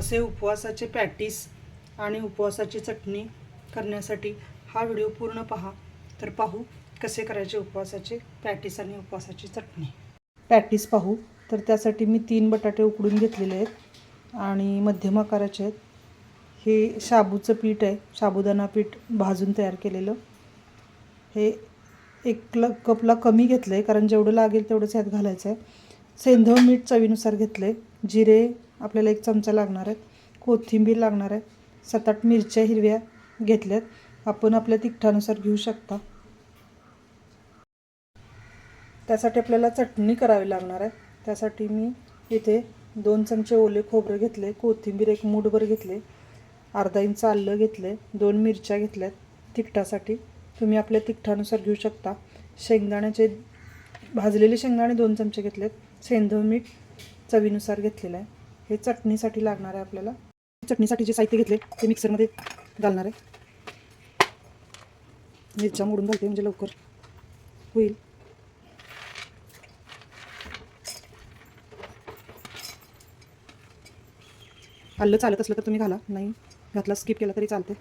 असे उपवासाचे पॅटीस आणि उपवासाची चटणी करण्यासाठी हा व्हिडिओ पूर्ण पहा. तर पाहू कसे करायचे उपवासाचे पॅटीस आणि उपवासाची चटणी. पॅटीस पाहू. तर त्यासाठी मी तीन बटाटे उकडून घेतलेले आहेत आणि मध्यम आकाराचे आहेत. हे शाबूचं पीठ आहे. शाबुदाना पीठ भाजून तयार केलेलं. हे एक ल कपला कमी घेतलं आहे कारण जेवढं लागेल तेवढंच ह्यात घालायचं आहे सेंधव मीठ चवीनुसार घेतलं आहे जिरे आपल्याला एक चमचा लागणार आहेत कोथिंबीर लागणार आहे. सात आठ मिरच्या हिरव्या घेतल्यात. आपण आपल्या तिखटानुसार घेऊ शकता. त्यासाठी आपल्याला चटणी करावी लागणार आहे. त्यासाठी मी इथे दोन चमचे ओले खोबरं घेतले कोथिंबीर एक मूठभर घेतले अर्धा इंच आलं घेतले दोन मिरच्या घेतल्यात. तिखटासाठी तुम्ही आपल्या तिखटानुसार घेऊ शकता. शेंगदाण्याचे भाजलेले शेंगदाणे दोन चमचे घेतलेत. सेंधव मीठ चवीनुसार घेतलेलं आहे. हे चटणीसाठी लागणार आहे आपल्याला. चटणीसाठी जे साहित्य घेतले ते मिक्सरमध्ये घालणार आहे. मिरच्या मोडून घालते म्हणजे लवकर. होईल. आलं चालत असलं तर तुम्ही घाला. नाही घातला स्किप केला तरी चालते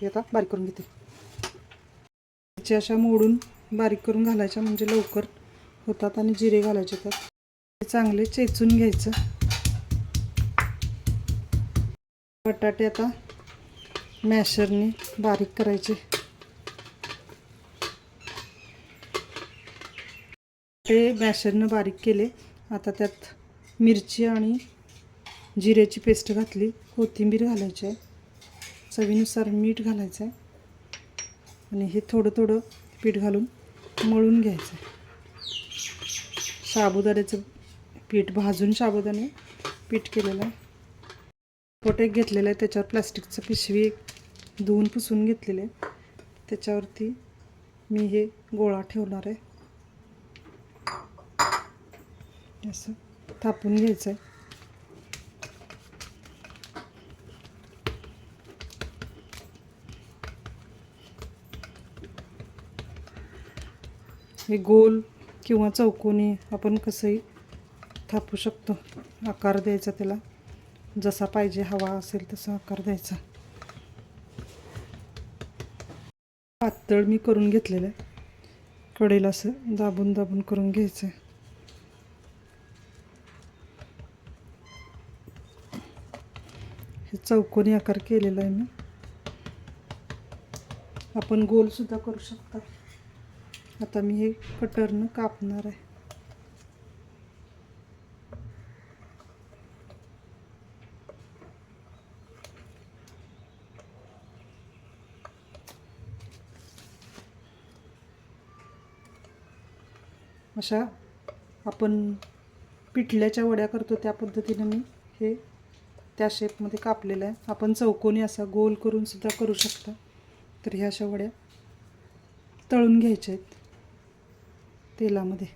हे आता बारीक करून घेते. मिरच्या अशा मोडून बारीक करून घालायच्या म्हणजे लवकर होतात आणि जिरे घालायचे तर चांगले चेचून घ्यायचं. बटाटे आता मॅशरने बारीक करायचे. ते मॅशरनं बारीक केले. आता त्यात मिरची आणि जिऱ्याची पेस्ट घातली. कोथिंबीर घालायची आहे. चवीनुसार मीठ घालायचं आहे आणि हे थोडं थोडं पीठ घालून मळून घ्यायचं आहे साबुदाण्याचं पीठ भाजून शाबुदाने पीठ केलेलं आहे. पोट एक घेतलेलं आहे त्याच्यावर प्लास्टिकचं पिशवी एक धुवून पुसून घेतलेलं आहे. त्याच्यावरती मी हे गोळा ठेवणार आहे. असं थापून घ्यायचं आहे. हे गोल किंवा चौकोनी आपण कसंही थापू शकतो. आकार द्यायचा त्याला. जसा पाहिजे हवा असेल तसा आकार द्यायचा. पातळ मी करून घेतलेलं आहे. कडेला असं दाबून दाबून करून घ्यायचं आहे. हे चौकोनी आकार केलेला आहे मी. आपण गोलसुद्धा करू शकता. आता मी हे कटरनं कापणार आहे. अशा आपण पिठल्याच्या वड्या करतो त्या पद्धतीनं मी हे त्या शेपमध्ये कापलेलं आहे. आपण चौकोनी असा गोल करून सुद्धा करू शकता. तर ह्या अशा वड्या तळून घ्यायच्या आहेत तेलामध्ये.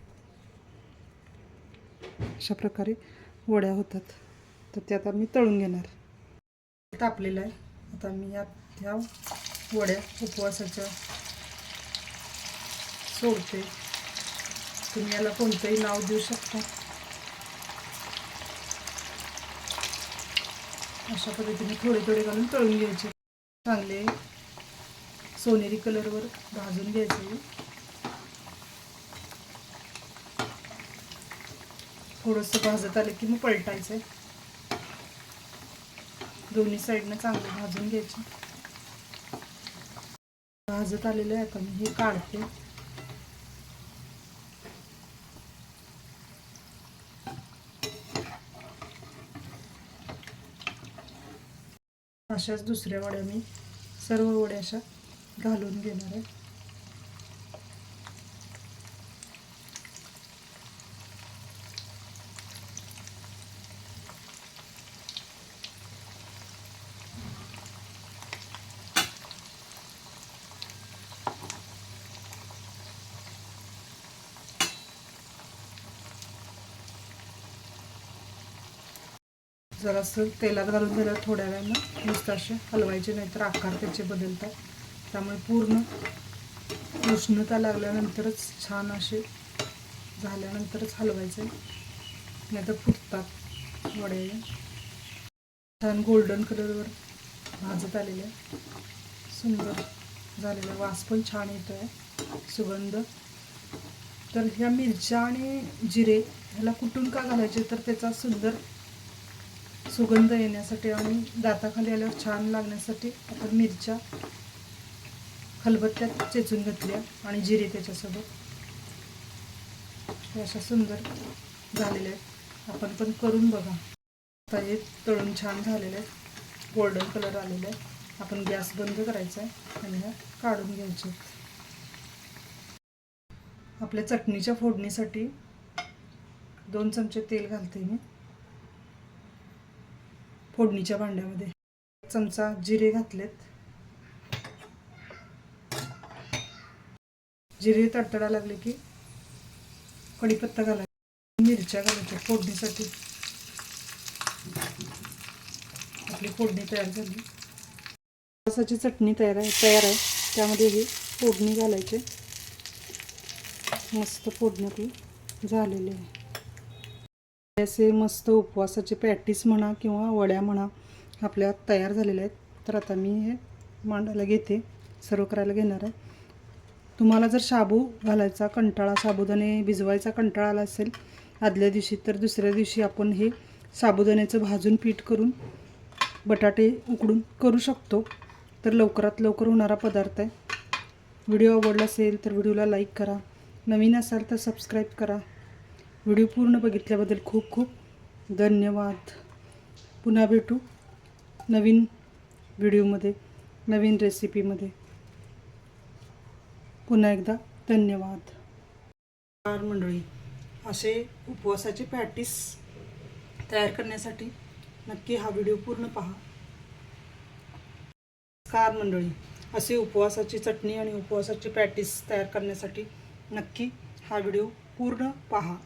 अशा प्रकारे वड्या होतात. तर ते आता मी तळून घेणार. तापलेलं आहे. आता मी या ह्या वड्या उपवासाच्या सोडते. तुम्ही याला कोणतंही नाव देऊ शकता. अशा पद्धतीने थोडे थोडे घालून तळून घ्यायचे. चांगले सोनेरी कलरवर भाजून घ्यायचे. थोडंसं भाजत आलं की मग पलटायचं आहे दोन्ही साईडनं चांगलं भाजून घ्यायचं. भाजत आलेलं आहे आता मी. हे काढते. अशाच दुसऱ्या वड्या मी सर्व वड्या अशा घालून घेणार आहे. जरासं तेलात घालून दिलं थोड्या वेळानं नुसतं असे हलवायचे नाहीतर आकार त्याचे बदलतात. त्यामुळे पूर्ण उष्णता लागल्यानंतरच छान असे झाल्यानंतरच हलवायचे नाहीतर फुटतात वडे छान गोल्डन कलरवर भाजत आलेले आहे सुंदर झालेला आहे. वास पण छान येतो आहे सुगंध. तर ह्या मिरच्या आणि जिरे ह्याला कुटून का घालायचे? तर त्याचा सुंदर सुगंध येण्यासाठी आणि दाताखाली आल्यावर छान लागण्यासाठी आपण मिरच्या खलबत्त्यात चेचून घेतल्या आणि जिरे त्याच्यासोबत. अशा सुंदर झालेल्या आहेत. आपण पण करून बघा. आता हे तळून छान झालेलं आहे गोल्डन कलर आलेला आहे आपण गॅस बंद करायचा आहे आणि ह्या काढून घ्यायचे आपल्या चटणीच्या फोडणीसाठी दोन चमचे तेल घालते मी. फोडणीच्या भांड्यामध्ये. एक चमचा जिरे घातलेत. जिरे तडतडा लागले की कढीपत्ता घालायचा. मिरच्या घालायच्या फोडणीसाठी. आपली फोडणी तयार झाली. रसाची चटणी तयार आहे तयार आहे. त्यामध्ये ही फोडणी घालायचे. मस्त फोडणी आपली झालेली. आहे असे मस्त उपवासाचे पॅटीस म्हणा किंवा वड्या म्हणा आपल्या तयार झालेल्या आहेत. तर आता मी हे मांडायला घेते. सर्व करायला घेणार आहे. तुम्हाला जर शाबू घालायचा कंटाळा साबुदाणे भिजवायचा कंटाळा आला असेल आदल्या दिवशी तर दुसऱ्या दिवशी आपण हे साबुदाण्याचं भाजून पीठ करून बटाटे उकडून करू शकतो. तर लवकरात लवकर होणारा पदार्थ आहे. व्हिडिओ आवडला असेल तर व्हिडिओला लाईक करा. नवीन असाल तर सबस्क्राईब करा. व्हिडिओ पूर्ण बघितल्याबद्दल खूप खूप धन्यवाद. पुन्हा भेटू नवीन व्हिडिओमध्ये नवीन रेसिपीमध्ये. पुन्हा एकदा धन्यवाद. चार मंडळी. असे उपवासाचे पॅटीस तयार करण्यासाठी नक्की हा व्हिडिओ पूर्ण पहा. नमस्कार मंडळी. असे उपवासाची चटणी आणि उपवासाची पॅटीस तयार करण्यासाठी नक्की हा व्हिडिओ पूर्ण पहा.